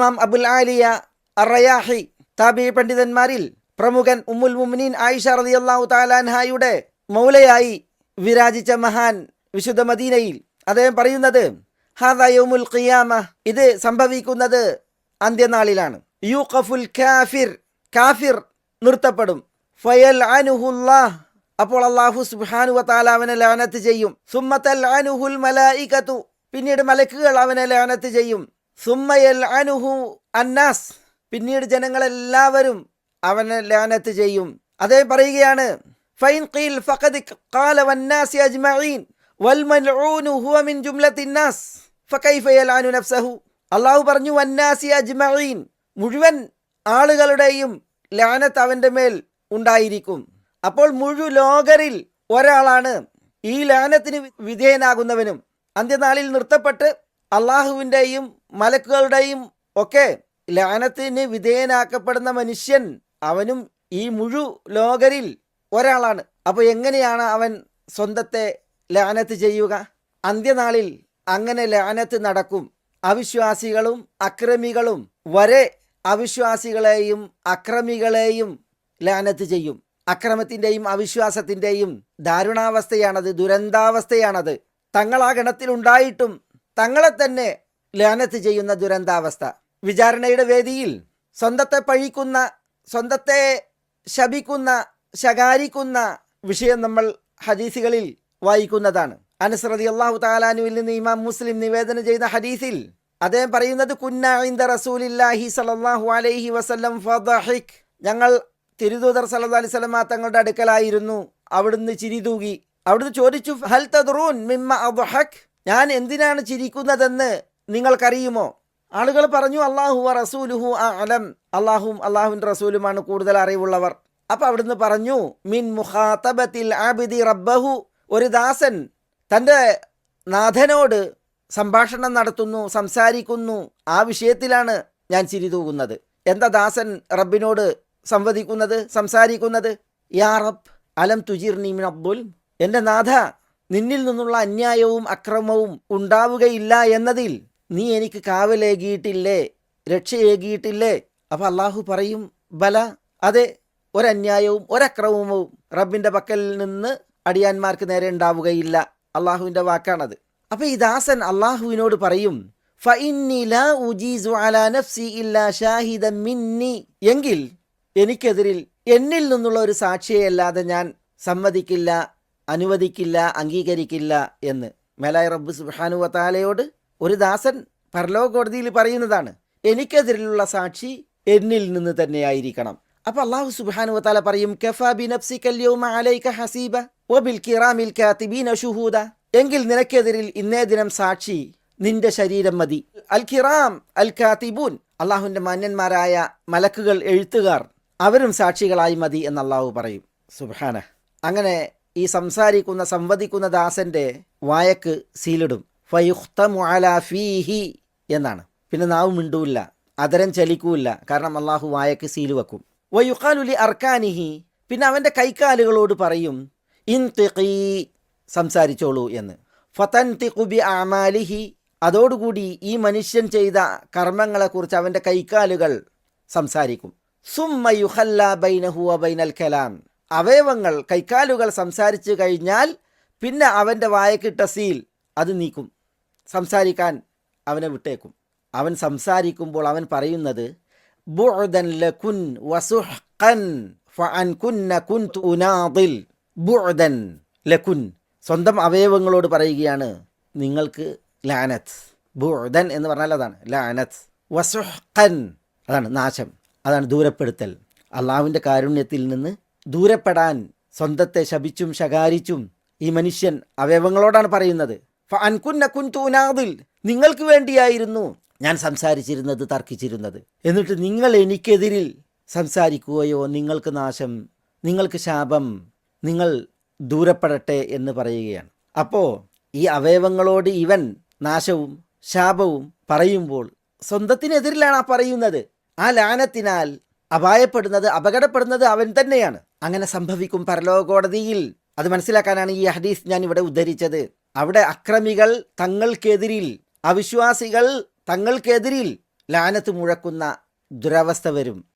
ഇമാം അബുൽ ആലിയ അറയാഹി താബി പണ്ഡിതന്മാരിൽ പ്രമുഖൻ ഉമ്മുൽ മുമിനീൻ ആയിഷ റളിയല്ലാഹു താലാൻഹായുടെ മൗലയായി വിരാജിച്ച മഹാൻ വിശുദ്ധ മദീനയിൽ അദ്ദേഹം പറയുന്നത് ഹാദാ യൗമുൽ ഖിയാമ ഇത് സംഭവിക്കുന്നത് അന്ത്യനാളിലാണ്. യൂഖഫുൽ കാഫിർ കാഫിർ നിർത്തപ്പെടും. ഫയൽ അപ്പോൾ അള്ളാഹു സുബ്ഹാനു വതാല അവനെ ലാനത്ത് ചെയ്യും. സുമ്മത്തൽ അനുഹുൽ മലായികത്തു പിന്നീട് മലക്കുകൾ അവനെ ലാനത്ത് ചെയ്യും. സുമ്മയൽ അനുഹു അന്നാസ്. പിന്നീട് ജനങ്ങളെല്ലാവരും അവനെ ലാനത്ത് ചെയ്യും. അതേ പറയുകയാണ് ഫൈൻ ഖീൽ ഫഖദ് ഖാല വന്നാസി അജ്മഈൻ വൽ മൽഊനു ഹുവ മിൻ ജുംലത്തിൻ നാസ് ഫകൈഫ യലാനു നഫ്സഹു. അള്ളാഹു പറഞ്ഞു വന്നാസി അജ്മഈൻ മുഴുവൻ ആളുകളുടെയും ലാനത്ത് അവന്റെ മേൽ ഉണ്ടായിരിക്കും. അപ്പോൾ മുഴു ലോകരിൽ ഒരാളാണ് ഈ ലാനത്തിന് വിധേയനാകുന്നവനും. അന്ത്യനാളിൽ നിർത്തപ്പെട്ട് അള്ളാഹുവിന്റെയും മലക്കുകളുടെയും ഒക്കെ ലാനത്തിന് വിധേയനാക്കപ്പെടുന്ന മനുഷ്യൻ അവനും ഈ മുഴു ലോകരിൽ ഒരാളാണ്. അപ്പോൾ എങ്ങനെയാണ് അവൻ സ്വന്തത്തെ ലാനത്ത് ചെയ്യുക? അന്ത്യനാളിൽ അങ്ങനെ ലാനത്ത് നടക്കും. അവിശ്വാസികളും അക്രമികളും വരെ അവിശ്വാസികളെയും അക്രമികളെയും ലാനത്ത് ചെയ്യും. അക്രമത്തിന്റെയും അവിശ്വാസത്തിന്റെയും ദാരുണാവസ്ഥയാണത് ദുരന്താവസ്ഥയാണത്. തങ്ങൾ ആ ഗണത്തിലുണ്ടായിട്ടും തങ്ങളെ തന്നെ ലാനത്ത് ചെയ്യുന്ന ദുരന്താവസ്ഥ. വിചാരണയുടെ വേദിയിൽ സ്വന്തത്തെ പഴിക്കുന്ന സ്വന്തത്തെ ശപിക്കുന്ന ശകാരിക്കുന്ന വിഷയം നമ്മൾ ഹദീസുകളിൽ വായിക്കുന്നതാണ്. അനുസൃതി അള്ളാഹു താലാനുവിൽ നിന്ന് ഇമാം മുസ്ലിം നിവേദനം ചെയ്ത ഹദീസിൽ അദ്ദേഹം പറയുന്നത് കുന്നാ ഇന്ദ റസൂലില്ലാഹി സലല്ലാഹു അലൈഹി വസല്ലം ഫദഹിക്. ഞങ്ങൾ തിരുദൂതർ സല്ലാ അലൈഹി വസല്ലമ തങ്ങളുടെ അടുക്കലായിരുന്നു. അവിടുന്ന് ചിരിതൂകി. അവിടുന്ന് ചോദിച്ചു ഹൽ തദ്റൂൻ മിമ്മ അദ്ഹക്? ഞാൻ എന്തിനാണ് ചിരിക്കുന്നതെന്ന് നിങ്ങൾക്കറിയുമോ? ആളുകൾ പറഞ്ഞു അള്ളാഹു റസൂലുഹു അലം അള്ളാഹും അള്ളാഹുവിന്റെ റസൂലുമാണ് കൂടുതൽ അറിവുള്ളവർ. അപ്പൊ അവിടുന്ന് പറഞ്ഞു മിൻ മുഹാത്തബത്തിൽ ആബിദി റബ്ബഹു. ഒരു ദാസൻ തന്റെ നാഥനോട് സംഭാഷണം നടത്തുന്നു സംസാരിക്കുന്നു. ആ വിഷയത്തിലാണ് ഞാൻ ചിരി തൂകുന്നത്. എന്താ ദാസൻ റബ്ബിനോട് സംവദിക്കുന്നത് സംസാരിക്കുന്നത്? യാ റബ് അലം തുജിർ നീമിൻ അബ്ദുൽ എന്റെ നാഥ നിന്നിൽ നിന്നുള്ള അന്യായവും അക്രമവും ഉണ്ടാവുകയില്ല എന്നതിൽ നീ എനിക്ക് കാവലേകിയിട്ടില്ലേ? രക്ഷയേകിയിട്ടില്ലേ? അപ്പം അള്ളാഹു പറയും ബല അതെ ഒരന്യായവും ഒരക്രമവും റബ്ബിന്റെ പക്കൽ നിന്ന് അടിയാന്മാർക്ക് നേരെ ഉണ്ടാവുകയില്ല. അള്ളാഹുവിന്റെ വാക്കാണത്. അപ്പോൾ ഈ ദാസൻ അള്ളാഹുവിനോട് പറയും. എങ്കിൽ എനിക്കെതിരിൽ എന്നിൽ നിന്നുള്ള ഒരു സാക്ഷിയല്ലാതെ ഞാൻ സമ്മതിക്കില്ല അനുവദിക്കില്ല അംഗീകരിക്കില്ല എന്ന്. മേലായ റബ്ബ് സുബ്ഹാനു വതാലയോട് ഒരു ദാസൻ പരലോക കോടതിയിൽ പറയുന്നതാണ് എനിക്കെതിരിലുള്ള സാക്ഷി എന്നിൽ നിന്ന് തന്നെയായിരിക്കണം. അപ്പൊ അള്ളാഹു സുബാനു വാല പറയും കഫാ ബി നഫ്സിക അൽയൗമ അലൈക ഹസീബ എങ്കിൽ നിനക്കെതിരിൽ ഇന്നേ ദിനം സാക്ഷി നിന്റെ ശരീരം മതി. അൽ കിറാം അൽ കാത്തിബൂൻ അള്ളാഹുന്റെ മാന്യന്മാരായ മലക്കുകൾ എഴുത്തുകാർ അവരും സാക്ഷികളായി മതി എന്ന് അള്ളാഹു പറയും. സുബാന അങ്ങനെ ഈ സംസാരിക്കുന്ന സംവദിക്കുന്ന ദാസന്റെ വായക്ക് സീലിടും. ഫീഹി എന്നാണ്. പിന്നെ നാവ് മിണ്ടൂല്ല അതരം ചലിക്കൂല്ല. കാരണം അള്ളാഹു വായക്ക് സീൽ വെക്കും. വയുഖാലുലി അർക്കാനിഹി പിന്നെ അവന്റെ കൈക്കാലുകളോട് പറയും ഇൻ സംസാരിച്ചോളൂ എന്ന്. ഫതൻ തിഖുബി ആമാലിഹി അതോടുകൂടി ഈ മനുഷ്യൻ ചെയ്ത കർമ്മങ്ങളെക്കുറിച്ച് അവന്റെ കൈക്കാലുകൾ സംസാരിക്കും. സുമ്മയുഹല്ല ബൈനഹു ബൈനൽ കലാം. അവയവങ്ങൾ കൈക്കാലുകൾ സംസാരിച്ചു കഴിഞ്ഞാൽ പിന്നെ അവന്റെ വായക്കിട്ട സീൽ അത് നീക്കും. സംസാരിക്കാൻ അവനെ വിട്ടേക്കും. അവൻ സംസാരിക്കുമ്പോൾ അവൻ പറയുന്നത് ലകുൻ വസുഹ്ഖൻ ഫഅൻകുന്ന ലകുൻ. സ്വന്തം അവയവങ്ങളോട് പറയുകയാണ് നിങ്ങൾക്ക് ലാനത്ത്. ബുഅദൻ എന്ന് പറഞ്ഞാൽ അതാണ് ലാനത്ത്. വസുഹ്ഖൻ അതാണ് നാശം അതാണ് ദൂരപ്പെടുത്തൽ. അള്ളാഹുവിന്റെ കാരുണ്യത്തിൽ നിന്ന് ദൂരപ്പെടാൻ സ്വന്തത്തെ ശപിച്ചും ശകാരിച്ചും ഈ മനുഷ്യൻ അവയവങ്ങളോടാണ് പറയുന്നത്. ഫഅൻ കുന്ന കുൻതു ഉനാദിൽ നിങ്ങൾക്ക് വേണ്ടിയായിരുന്നു ഞാൻ സംസാരിച്ചിരുന്നത് തർക്കിച്ചിരുന്നത്. എന്നിട്ട് നിങ്ങൾ എനിക്കെതിരിൽ സംസാരിക്കുകയോ നിങ്ങൾക്ക് നാശം നിങ്ങൾക്ക് ശാപം നിങ്ങൾ ദൂരപ്പെടട്ടെ എന്ന് പറയുകയാണ്. അപ്പോൾ ഈ അവയവങ്ങളോട് ഇവൻ നാശവും ശാപവും പറയുമ്പോൾ സ്വന്തത്തിനെതിരിലാണ് ആ പറയുന്നത്. ആ ലാനത്തിനാൽ അപായപ്പെടുന്നത് അപകടപ്പെടുന്നത് അവൻ തന്നെയാണ്. അങ്ങനെ സംഭവിക്കും പരലോക കോടതിയിൽ അത് മനസ്സിലാക്കാനാണ് ഈ ഹദീസ് ഞാൻ ഇവിടെ ഉദ്ധരിച്ചത്. അവിടെ അക്രമികൾ തങ്ങൾക്കെതിരിൽ അവിശ്വാസികൾ തങ്ങൾക്കെതിരിൽ ലാനത്ത് മുഴക്കുന്ന ദുരവസ്ഥ വരും.